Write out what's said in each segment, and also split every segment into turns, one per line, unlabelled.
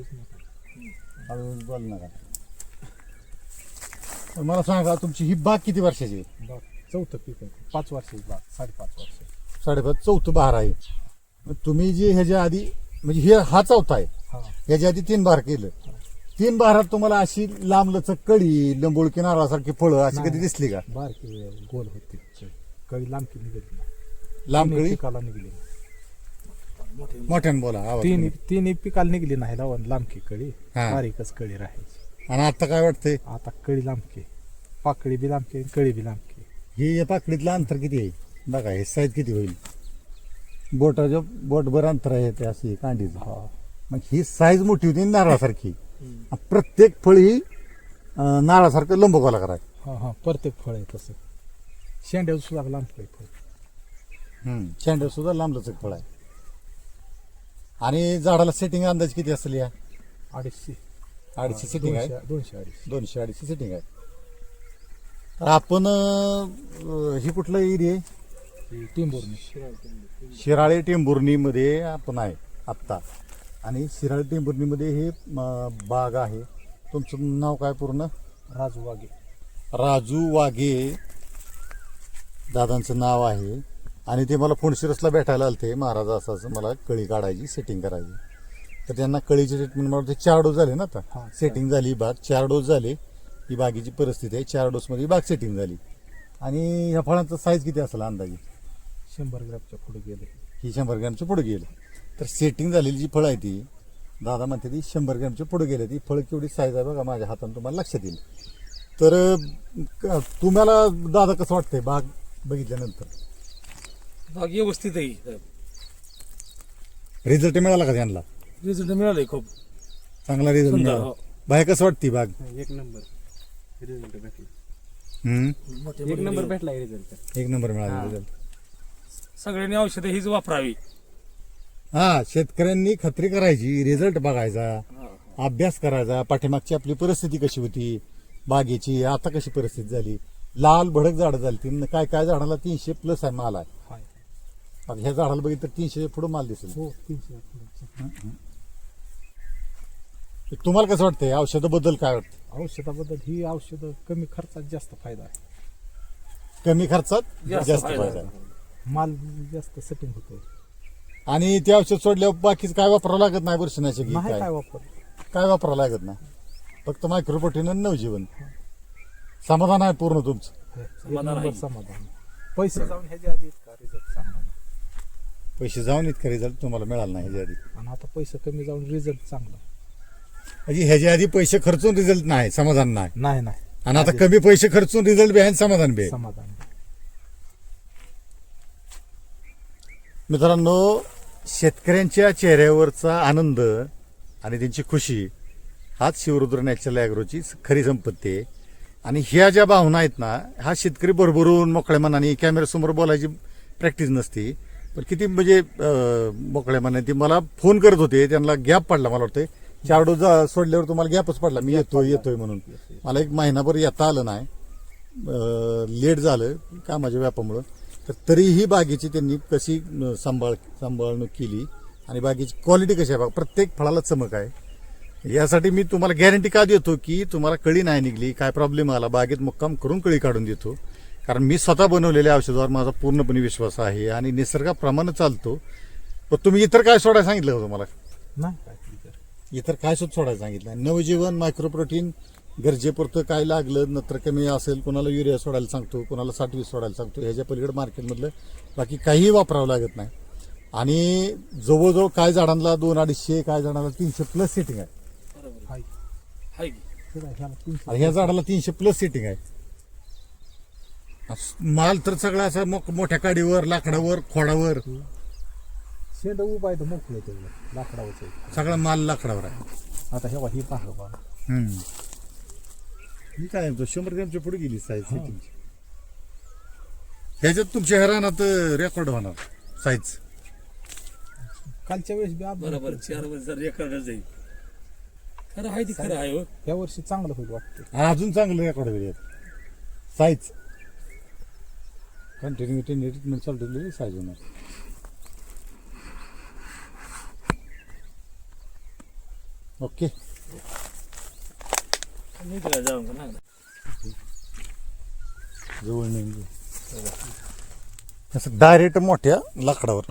हळूहळू बोल नका तर मला सांगा तुमची ही बाग किती वर्षाची आहे?
बाग चौथं पीक आहे. पाच वर्षाची बाग साडेपाच वर्ष.
साडेपाच चौथं बहार आहे. मग तुम्ही जे ह्याच्या आधी म्हणजे हे हा चौथा आहे.
हा.
ह्याच्या आधी तीन बार केलं. तीन बारात तुम्हाला अशी लांब लचक कळी लंबोळकी नारळासारखी फळं अशी. कधी दिसली का?
बारकी गोल होती. कळी निघली नाही.
लांब कळी?
पिकाला निघली.
मोठ्यानं. बोला आवाज
तीन तिन्ही पिकाला निघली नाही लावून लांबकी कळी.
हा.
बारीकच कळी राहायची.
आणि आता काय वाटतंय?
आता कळी लांबकी. पाकळी बी लांबकी कळी बी लांबकी.
हे या पाकडीतलं अंतर किती आहे? बघा हे साईज किती होईल? बोटाच्या बोटभर अंतर आहे ते अशी कांडीचं
हा.
मग ही साईज मोठी होती नारळासारखी. प्रत्येक फळ ही अं, नारळासारखं लंबगोला कराय
हा हा. प्रत्येक फळ आहे तसं. शेंड्यावर सुद्धा लांबकी आहे फळ.
शेंडा सुद्धा लांबलचक फळ आहे. आणि झाडाला सेटिंग अंदाज किती असेल या?
अडीचशे.
अडीचशे सेटिंग आहे?
दोनशे अडीचशे.
दोनशे अडीचशे सेटिंग आहे. तर आपण अं, ही कुठला एरिया आहे?
टिंबूरनी
शिराळे टेंभुर्णीमध्ये आपण आहे आत्ता. आणि शिराळे टेंभुर्णीमध्ये हे म, बाग आहे. तुमचं नाव काय पूर्ण?
राजू वागे
राजू वाघे. दादांचं नाव आहे. आणि ते मला फोनशिरसला भेटायला आलते महाराज असं मला कळी काढायची सेटिंग करायची. तर त्यांना कळीचे ट्रीटमेंट मला वाटतं चार डोस झाले ना
हा,
आता सेटिंग झाली ही बाग चार डोस झाले. ही बागेची परिस्थिती आहे चार डोसमध्ये बाग सेटिंग झाली. आणि ह्या फळांचा साईज किती असेल अंदाजे?
शंभर ग्रॅमच्या पुढे गेले.
ही शंभर ग्रॅमच्या पुढे गेलं. तर सेटिंग झालेली जी फळं आहे ती दादा म्हणते ती शंभर ग्रॅमच्या पुढे गेले. ती फळं केवढी साईज आहे बघा माझ्या हातानं तुम्हाला लक्षात येईल. तर तुम्हाला दादा कसं वाटतंय बाग बघितल्यानंतर?
बाग व्यवस्थित आहे
रिझल्ट मिळाला का त्यांना?
रिझल्ट मिळालाय खूप.
चांगला रिझल्ट
सुंदर,
मिळाला.
हो.
बाहेर कसं वाटते बाग?
एक नंबर. रिझल्ट भेटला.
हम्म?
मोठे
एक नंबर. भेटला रिझल्ट
एक नंबर मिळाला. रिझल्ट
सगळ्यांनी औषधं हीच वापरावी.
हा शेतकऱ्यांनी खत्री करायची रिझल्ट बघायचा अभ्यास करायचा. पाठीमागची आपली परिस्थिती कशी होती? बागेची आता कशी परिस्थिती झाली? लाल भडक झाडं झाली ती काय काय झाडाला तीनशे प्लस आहे माल आहे. आता ह्या झाडाला बघितलं तर तीनशे पुढे माल दिसेल.
हो तीनशे पुढे
तुम्हाला कसं वाटतंय? औषधाबद्दल काय वाटतं
औषधाबद्दल ही औषधं कमी खर्चात जास्त फायदा आहे.
कमी खर्चात
जास्त
जास्त
फायदा.
माल जास्त सेटिंग होतोय.
आणि ते औषध सोडल्यावर बाकीच काय वापरावं लागत नाही बुरशीनाशक
नाही
काय?
काय वापर
काय वापरावं लागत नाही? फक्त मायक्रोप्रोटीन आणि नवजीवन. समाधान आहे पूर्ण तुमचं.
एक
समाधान
नंबर
आहे.
समाधान. पैसे. जाऊन ह्याच्या आधी इतका चांगला.
पैसे जाऊन इतका रिझल्ट तुम्हाला मिळाला नाही ह्याच्या आधी.
आणि आता पैसे कमी जाऊन रिझल्ट चांगला.
म्हणजे ह्याच्या आधी पैसे खर्चून रिझल्ट नाही समाधान नाही.
नाही नाही.
आणि आता कमी पैसे खर्चून रिझल्ट बी आहे आणि समाधान बी आहे.
समाधान
मित्रांनो शेतकऱ्यांच्या चेहऱ्यावरचा आनंद आणि त्यांची खुशी हाच शिवरुद्र नॅचरल ॲग्रोची खरी संपत्ती आहे. आणि ह्या ज्या भावना आहेत ना हा शेतकरी भरभरून मोकळ्या मनाने कॅमेऱ्यासमोर बोलायची प्रॅक्टिस नसती. पण किती म्हणजे मोकळ्या मनाने ती मला फोन करत होते त्यांना गॅप पडला मला वाटतं चार डोस सोडल्यावर तुम्हाला गॅपच पडला. मी येतोय येतोय म्हणून. मला एक महिनाभर येता आलं नाही. लेट झालं कामाच्या व्यापामुळं. तर तरीही बागेची त्यांनी कशी सांभाळ सांभाळणूक केली आणि बागेची क्वालिटी कशी आहे? प्रत्येक फळाला चमक आहे. यासाठी मी तुम्हाला गॅरंटी का देतो की तुम्हाला कळी नाही निघली काय प्रॉब्लेम आला बागेत मुक्काम करून कळी काढून देतो. कारण मी स्वतः बनवलेल्या औषधावर माझा पूर्णपणे विश्वास आहे आणि निसर्गाप्रमाणे चालतो. पण तुम्ही इतर काय सोडायला सांगितलं होतं मला
नाही इतर.
इतर काय सुद्धा सोडायला सांगितलं नवजीवन मायक्रोप्रोटीन गरजेपुरतं काय लागलं नत्र कमी असेल कोणाला युरिया सोडायला सांगतो कोणाला साठवीस सोडायला सांगतो ह्याच्या पलीकडे मार्केटमधलं बाकी काहीही वापरावं लागत नाही. आणि जवळजवळ काय झाडांना दोन अडीचशे काय झाडाला तीनशे प्लस सेटिंग आहे.
बरोबर
हाय. हे
झाडाला तीनशे प्लस सेटिंग आहे. माल तर सगळा असा मोक- मोठ्या काडीवर लाकडावर खोडावर.
शेंड उभा आहे तर मोकळं तेवढं लाकडावरच आहे.
सगळा माल लाकडावर आहे.
आता हेवा ही पहा बा
हम्म. ही काय म्हणतो शंभर ग्रॅमच्या पुढे गेली साईज सेटिंगची ह्याच्यात तुमच्या हेरानात रेकॉर्ड होणार साईज
कालच्या वेळेस बी आपण
बरोबर चार वर्ष रेकॉर्ड जाईल. खरं आहे ती खरं आहे हो.
या वर्षी चांगलं होईल वाटतं.
अजून चांगलं रेकॉर्ड होईल साईज कंटिन्युटी ट्रीटमेंट चालू साईज होणार. ओके. जवळ नाही असं डायरेक्ट मोठ्या लाकडावर.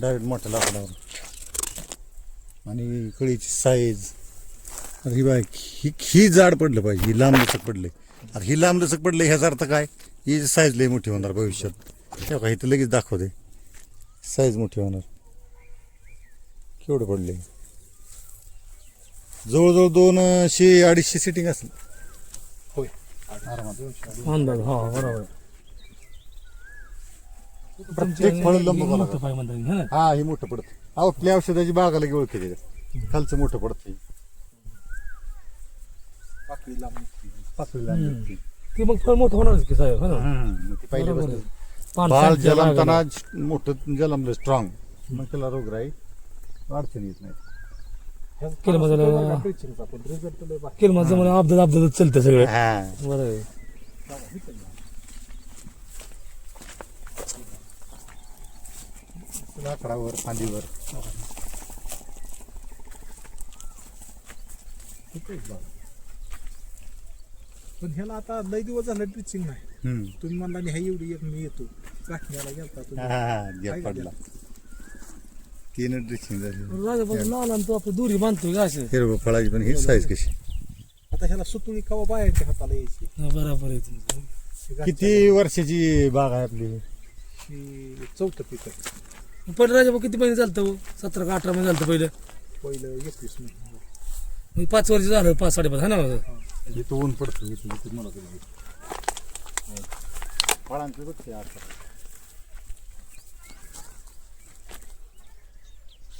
डायरेक्ट मोठ्या लाकडावर. आणि कळीची साईज ही बाय ही ही जाड पडलं पाहिजे ही लांब लचक पडले आता ही लांब लचक पडले ह्याचा अर्थ काय? ही साईज लई मोठी होणार भविष्यात. तेव्हा इथं लगेच दाखवते साईज मोठी होणार. केवढं पडले जवळजवळ दोनशे अडीचशे सिटिंग असेल.
होय.
अंदाज हा बरोबर.
प्रत्येक फळ लंब
है
हा हे मोठं पडत. अहो आपल्या औषधाची बागाला घेऊन ओळखी त्याच्यात खालचं मोठं पडत
निघते.
ते मग फळ मोठं होणारच की साहेब है ना
बाळ जलमताना. मोठं जलमलं स्ट्रॉंग मग त्याला रोगराई अडचण येत नाही
ह्याचं
केलं
फारसं बघा preachingचा, पण result लय बाकी.
केलं माझं मला अपदात अपदात चालतं सगळं
हा
बरं आहे.
लाकडावर फांदीवर.
पण ह्याला आता लय दिवस झालं ड्रिचिंग नाही.
हम्म.
तुम्ही म्हणला नाही ह्या एवढी एक मी येतो. गाठण्याला गेलता
हा,
तुम्ही
हा,
काय
पडला. तीन ड्रेसिंग झाली.
राजापासून लहान आणि तो आपली दोरी बांधतोय का असे?
हिरवं फळाची पण ही साईज कशी?
आता ह्याला सुतुळी कवा बायाच्या हाताला यायची?
बरोबर आहे तुमचं.
ही
किती वर्षाची बाग आहे आपली?
ही चौथं पीक आहे.
पहिलं राजा किती महिने चालतं सतरा का अठरा महिने चालतं पहिलं?
पहिलं एकवीस महिने.
मग पाच वर्ष झालं पाच साडेपाच है ना? माझं
इथं ऊन पडतो इथं इथं मला तरी फळांचं बघ ते आता.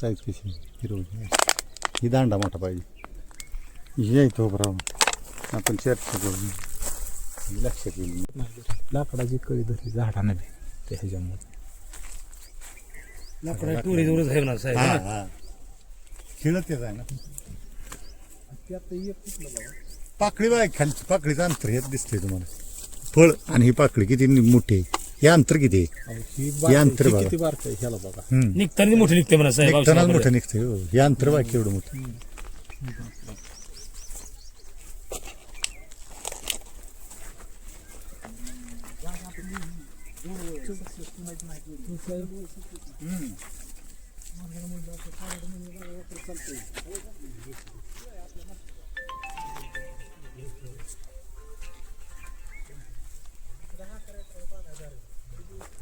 साईज कशी ही दांडा मोठा पाहिजे. ही तो बरोबर आपण चर्चा करू लक्षात येईल
नाही लाकडाची कळी धरली झाडाने बी ते ह्याच्यामुळे.
लाकडा टोरी जवळच आहे ना साहेब.
हा
है?
हा खेळत येत आहे ना.
ते आता एक कुठलं बाबा.
पाकळी बाय खालची पाकळीचं अंतर हे दिसतंय तुम्हाला फळ आणि ही पाकळी किती मोठी आहे हे अंतर किती आहे
ही
अंतर बघा.
ही किती बारक आहे ह्याला बघा.
निघताना मोठे निघते म्हणा साहेब.
मोठं निघतंय हो. हे अंतर बाय केवढं मोठं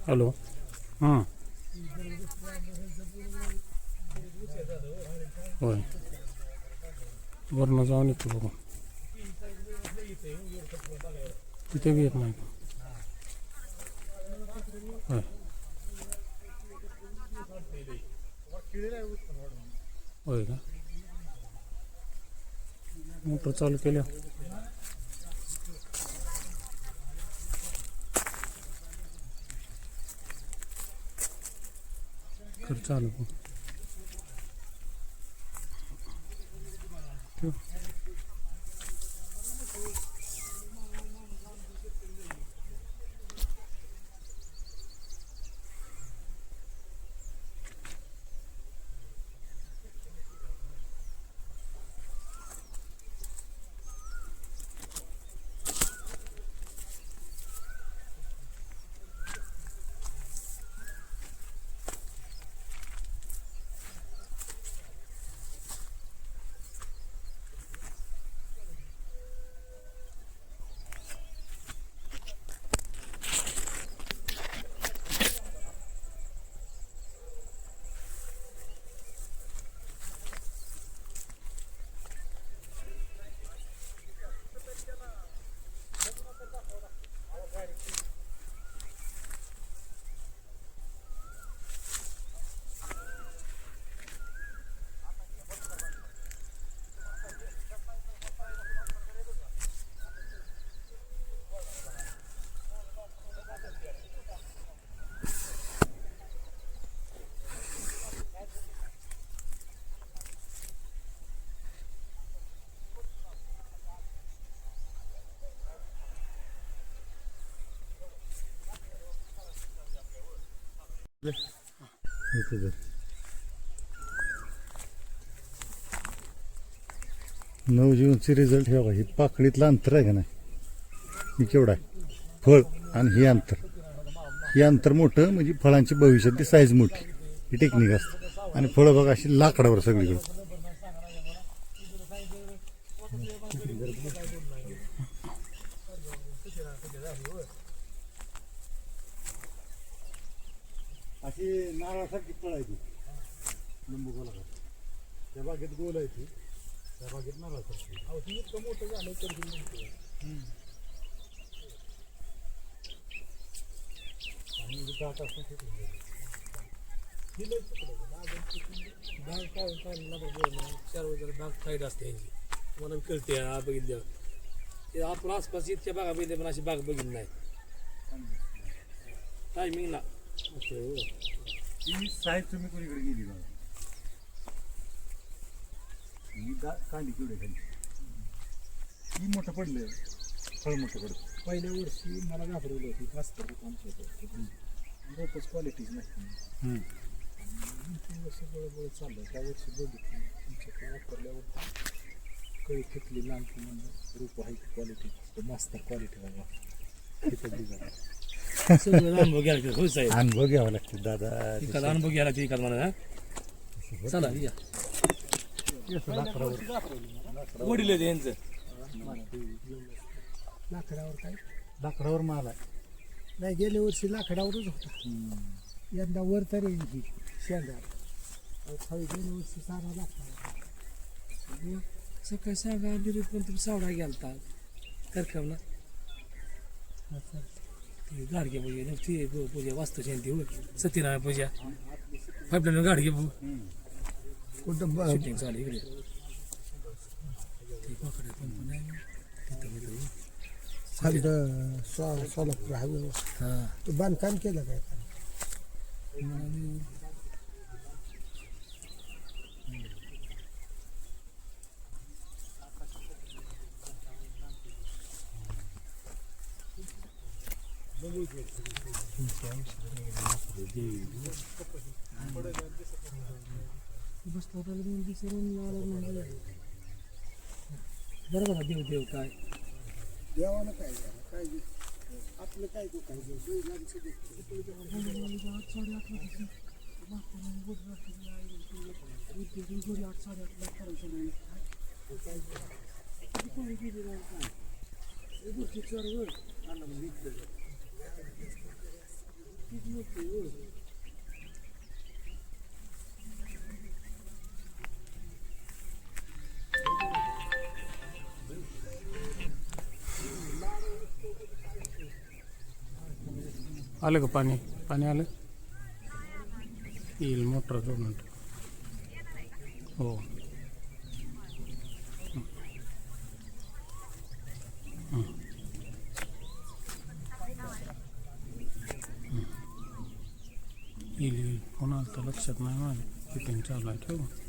हॅलो. हां. होय. वरनं जाऊन येतो बघून तिथे बी येत नाही. होय. होय का? मोटर चालू केल्या. कर चालू बघ.
नवजीवनचे रिझल्ट हे बघा ही पाकळीतलं अंतर आहे का नाही? ही केवढं आहे? फळ आणि हे अंतर. हे अंतर मोठं म्हणजे फळांची भविष्यातली साईज मोठी. ही टेक्निक असते. आणि फळं बघा अशी लाकडावर सगळीकडे. अशी नारळासारखी ती लिंबू गोला त्या बागेत गोल आहे ती त्या बागेत नारळासारखी
इतकं मोठं झालं तर म्हणतो.
आणि ते-
बाग काय चार वगैरे बाग साईड असते यांची मला कळते हा बघितल्यावर ते आपण आसपास इतक्या बागा बघितल्या पण अशी बाग बघितली नाही. टायमिंगला
ही साईज तुम्ही कोणीकडे गेली बघा. ही दा कांडी केवढी खाली? ही मोठं पडलं फळ मोठं पडतं.
पहिल्या वर्षी मला घाबरवलं होती. मास्तर होतं आमच्या इथं. रोपच क्वालिटीच नाही. तीन वर्ष बरोबर चाललं त्या वर्षी बघितलं. आमच्याकडे वापरल्यावर कळी फेकली. लहानपणी म्हणलं रूप आहे क्वालिटी मास्तर क्वालिटी बघा. तिथं दिला
सगळं अनुभव घ्यायला लागतो. साहेब
अनुभव घ्यावा लागतो दादा
एखादा अनुभव घ्यायला लागतो एखादा मला हा चला या वडील आहेत यांचं
लाकडावर काय
लाकडावर माल आहे
नाही गेल्या वर्षी लाकडावरच होता यंदा वर तरी ही शेंगा खाली गेल्या वर्षी सारा लाकडावर
सकाळी सांगा बिरीत पण तुम्ही सावडा गेलता कारखाना ती गाडगे पूजा ती पूजा वास्तू जयंती होय. सत्यनारायण पूजा. पाईपलाईन गाडगे
ब-
शूटिंग चालू इकडे. ते पाकडे नाही. तिथं तिथं
सोलापूर हायवे
हां.
तो बांधकाम केलं काय?
बरं ना देव देव काय
देवाला काय झालं? काय जे- आपलं काय दुखायचं बैलांचं
आलं का पाणी पाणी आलं येईल मोटर दोन मिनटं हो हं. येईल येईल. फोन आला तर लक्षात नाही माझ्या चालू आहे